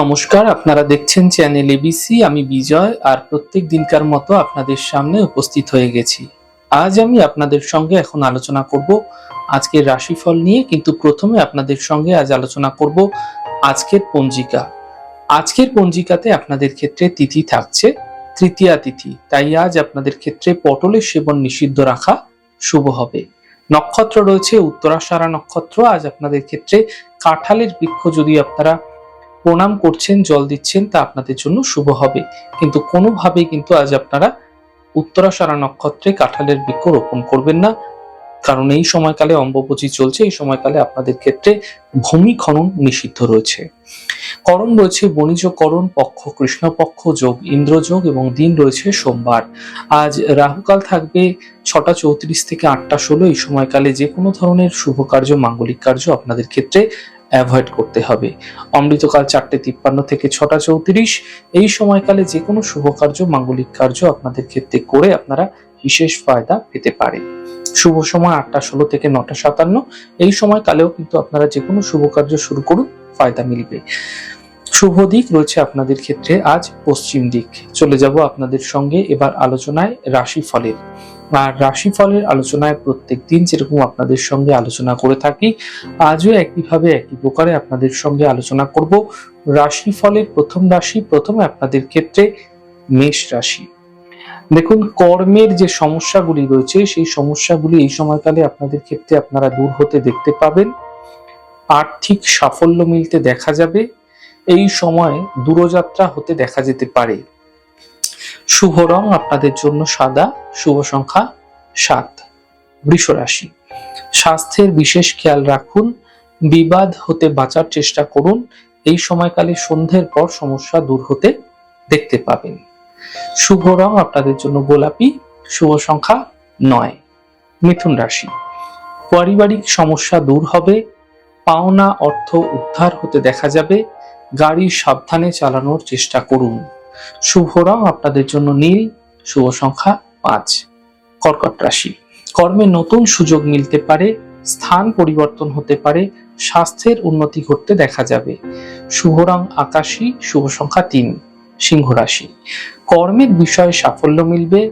নমস্কার, আপনারা দেখছেন চ্যানেল এবিসি আমি বিজয় আর প্রত্যেক দিনকার মতো আপনাদের সামনে উপস্থিত হয়ে গেছি। আজ আমি আপনাদের সঙ্গে এখন আলোচনা করব আজকের রাশিফল নিয়ে, কিন্তু প্রথমে আপনাদের সঙ্গে আজ আলোচনা করব আজকের পঞ্জিকা। আজকের পঞ্জিকাতে আপনাদের ক্ষেত্রে তিথি থাকছে, তৃতীয়া তিথি। তাই আজ আপনাদের ক্ষেত্রে পটলের সেবন নিষিদ্ধ রাখা শুভ হবে। নক্ষত্র রয়েছে উত্তরাষাঢ়া নক্ষত্র। আজ আপনাদের ক্ষেত্রে কাঁঠালের বৃক্ষ যদি আপনারা প্রণাম করছেন, জল দিচ্ছেন, তা আপনাদের জন্য শুভ হবে। কিন্তু কোনোভাবেই কিন্তু আজ আপনারা উত্তরাষাঢ়া নক্ষত্রে কাঁঠালের বৃক্ষ রোপণ করবেন না। কারণ এই সময়কালে অম্বুবচী চলছে, এই সময়কালে আপনাদের ক্ষেত্রে ভূমি খনন নিষিদ্ধ রয়েছে। করণ রয়েছে বণিজ করণ, পক্ষ কৃষ্ণপক্ষ, যোগ ইন্দ্রযোগ এবং দিন রয়েছে সোমবার। আজ রাহুকাল থাকবে ছটা চৌত্রিশ থেকে আটটা ষোলো, এই সময়কালে যে কোনো ধরনের শুভ কার্য, মাঙ্গলিক কার্য আপনাদের ক্ষেত্রে অ্যাভয়েড করতে হবে। অমৃতকাল চারটে তিপ্পান্ন থেকে ছটা চৌত্রিশ, এই সময়কালে যে কোনো শুভ কার্য, মাঙ্গলিক কার্য আপনাদের ক্ষেত্রে করে আপনারা বিশেষ ফায়দা পেতে পারে শুভ সময় আটটা ষোলো থেকে নটা সাতান্ন, এই সময়কালেও কিন্তু আপনারা যে কোনো শুভ কার্য শুরু করুন, ফায়দা মিলবে। শুভ দিক রয়েছে আপনাদের ক্ষেত্রে আজ পশ্চিম দিক। চলে যাব আপনাদের সঙ্গে এবার আলোচনায় রাশি ফলের আর রাশি ফলের আলোচনায় প্রত্যেক দিন যেরকম আপনাদের সঙ্গে আলোচনা করে থাকি, আজও একইভাবে একই প্রকারে আপনাদের সঙ্গে আলোচনা করব। রাশি ফলের প্রথম রাশি, প্রথমে আপনাদের ক্ষেত্রে মেষ রাশি। দেখুন, কর্মের যে সমস্যাগুলি রয়েছে, সেই সমস্যাগুলি এই সময়কালে আপনাদের ক্ষেত্রে আপনারা দূর হতে দেখতে পাবেন। আর্থিক সাফল্য মিলতে দেখা যাবে। এই সময় দূরযাত্রা হতে দেখা যেতে পারে। শুভ রং আপনাদের জন্য সাদা, শুভ সংখ্যা সাত, বৃষ রাশি। স্বাস্থ্যের বিশেষ খেয়াল রাখুন, বিবাদ হতে বাঁচার চেষ্টা করুন, এই সময়কালে সন্ধ্যের পর সমস্যা দূর হতে দেখতে পাবেন। শুভ রং আপনাদের জন্য গোলাপি, শুভ সংখ্যা নয়, মিথুন রাশি। পারিবারিক সমস্যা দূর হবে, পাওনা অর্থ উদ্ধার হতে দেখা যাবে গাড়ি সাবধানে চালানোর চেষ্টা করুন। শুভ রং আপনাদের জন্য নীল, শুভ সংখ্যা পাঁচ। কর্কট রাশি। কর্মে নতুন সুযোগ মিলতে পারে, স্থান পরিবর্তন হতে পারে, স্বাস্থ্যের উন্নতি ঘটতে দেখা যাবে। শুভ রং আকাশী, শুভ সংখ্যা তিন, সিংহ রাশি। কর্মের বিষয়ে সাফল্য মিলবে,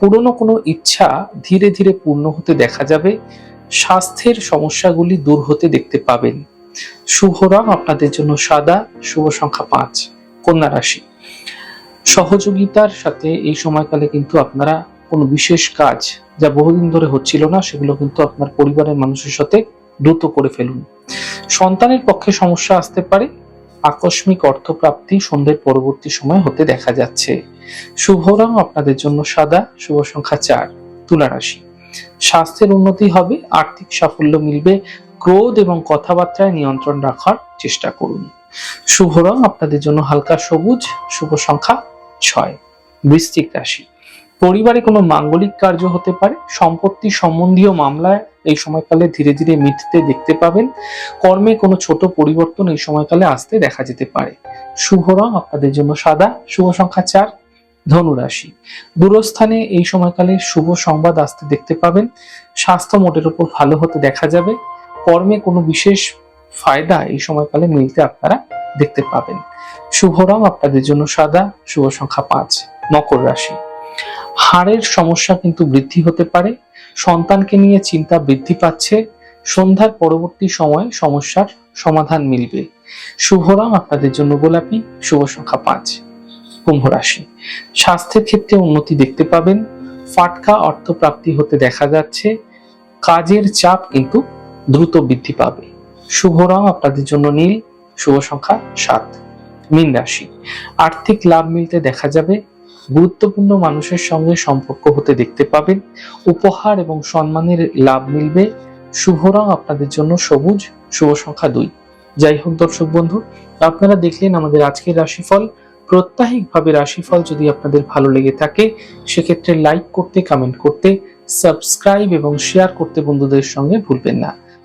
পুরনো কোনো ইচ্ছা ধীরে ধীরে পূর্ণ হতে দেখা যাবে, স্বাস্থ্যের সমস্যাগুলি দূর হতে দেখতে পাবেন। শুভ রং আপনাদের জন্য সাদা, শুভ সংখ্যা পাঁচ, কন্যা রাশি। সহযোগিতার সাথে এই সময়কালে কিন্তু আপনারা কোনো বিশেষ কাজ যা বহুদিন ধরে হচ্ছিল না, সেগুলো কিন্তু আপনার পরিবারের মানুষের সাথে দ্রুত করে ফেলুন। সন্তানের পক্ষে সমস্যা আসতে পারে, আকস্মিক অর্থপ্রাপ্তি সন্ধ্যের পরবর্তী সময় হতে দেখা যাচ্ছে। শুভ রং আপনাদের জন্য সাদা, শুভ সংখ্যা চার, তুলা রাশি। স্বাস্থ্যের উন্নতি হবে, আর্থিক সাফল্য মিলবে ক্রোধ এবং কথাবার্তায় নিয়ন্ত্রণ রাখার চেষ্টা করুন। শুভ রং আপনাদের জন্য হালকা সবুজ, শুভ সংখ্যা ছয়। বৃশ্চিক রাশি। পরিবারে কোনো মাঙ্গলিক কার্য হতে পারে, সম্পত্তি সম্বন্ধীয় মামলায় এই সময়কালে ধীরে ধীরে মিটতে দেখতে পাবেন, কর্মে কোনো ছোট পরিবর্তন এই সময়কালে আসতে দেখা যেতে পারে। শুভ রং আপনাদের জন্য সাদা, শুভ সংখ্যা চার। ধনুরাশি দূরস্থানে এই সময়কালে শুভ সংবাদ আসতে দেখতে পাবেন, স্বাস্থ্য মোটের উপর ভালো হতে দেখা যাবে কর্মে কোনো বিশেষ ফায়দা এই সময়কালে মিলতে আপনারা দেখতে পাবেন। শুভ রং আপনাদের জন্য সাদা, শুভ সংখ্যা পাঁচ, মকর রাশি। হাড়ের সমস্যা কিন্তু বৃদ্ধি হতে পারে, সন্তানকে নিয়ে চিন্তা বৃদ্ধি পাচ্ছে, সন্ধ্যার পরবর্তী সময় সমস্যার সমাধান মিলবে। শুভ রং আপনাদের জন্য গোলাপি, শুভ সংখ্যা পাঁচ, কুম্ভ রাশি। স্বাস্থ্যের ক্ষেত্রে উন্নতি দেখতে পাবেন, ফাটকা অর্থপ্রাপ্তি হতে দেখা যাচ্ছে, কাজের চাপ কিন্তু দ্রুত বৃদ্ধি পাবে। শুভ রং আপনাদের জন্য নীল, শুভ সংখ্যা সাত। মীন রাশি, আর্থিক লাভ মিলতে দেখা যাবে। গুরুত্বপূর্ণ মানুষের সঙ্গে সম্পর্ক হতে দেখতে পাবেন। উপহার এবং সম্মানের লাভ মিলবে। শুভ রং আপনাদের জন্য সবুজ, শুভ সংখ্যা দুই। যাই হোক দর্শক বন্ধু, আপনারা দেখলেন আমাদের আজকের রাশিফল। প্রত্যাহিকভাবে রাশিফল যদি আপনাদের ভালো লেগে থাকে, সেক্ষেত্রে লাইক করতে কমেন্ট করতে সাবস্ক্রাইব এবং শেয়ার করতে বন্ধুদের সঙ্গে ভুলবেন না।